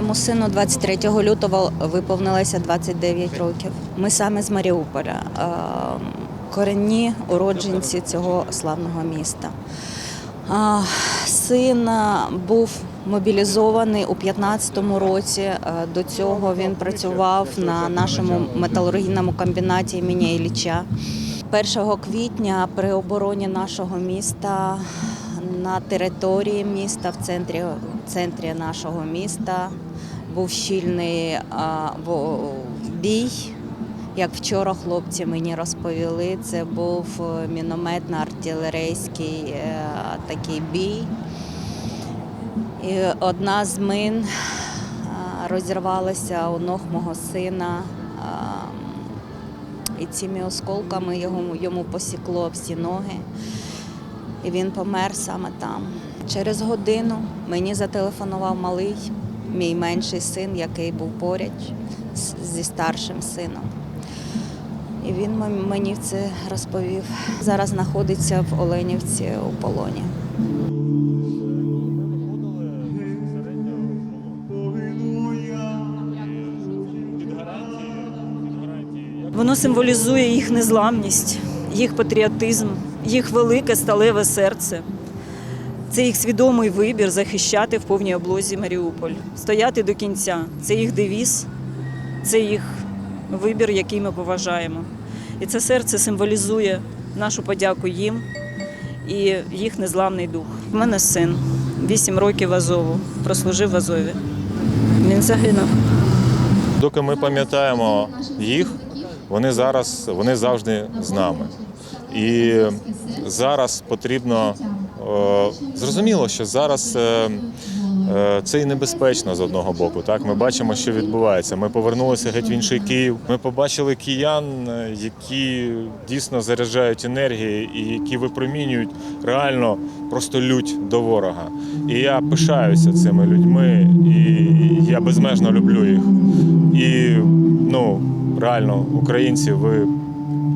Моєму сину 23 лютого виповнилося 29 років. Ми саме з Маріуполя, корінні уродженці цього славного міста. Син був мобілізований у 15-му році. До цього він працював на нашому металургійному комбінаті імені Ілліча. 1 квітня при обороні нашого міста на території міста, в центрі, в центрі нашого міста, був щільний а, бій. Як вчора хлопці мені розповіли, це був е, мінометно-артилерійський е, такий бій. І одна з мин розірвалася у ног мого сина. І цими осколками йому посікло всі ноги. І він помер саме там. Через годину мені зателефонував малий, мій менший син, який був поряд зі старшим сином. І він мені це розповів. Зараз знаходиться в Оленівці у полоні. Воно символізує їх незламність, їх патріотизм, їх велике сталеве серце. Це їх свідомий вибір захищати в повній облозі Маріуполь, стояти до кінця. Це їх девіз, це їх вибір, який ми поважаємо. І це серце символізує нашу подяку їм і їх незламний дух. У мене син, 8 років Азову, прослужив в Азові. Він загинув. Доки ми пам'ятаємо їх, вони зараз вони завжди з нами. І зараз потрібно е, зрозуміло, що зараз е, е, це і небезпечно з одного боку. Так, ми бачимо, що відбувається. Ми повернулися геть в інший Київ. Ми побачили киян, які дійсно заряджають енергії і які випромінюють реально просто лють до ворога. І я пишаюся цими людьми, і я безмежно люблю їх. І ну реально, українці, ви,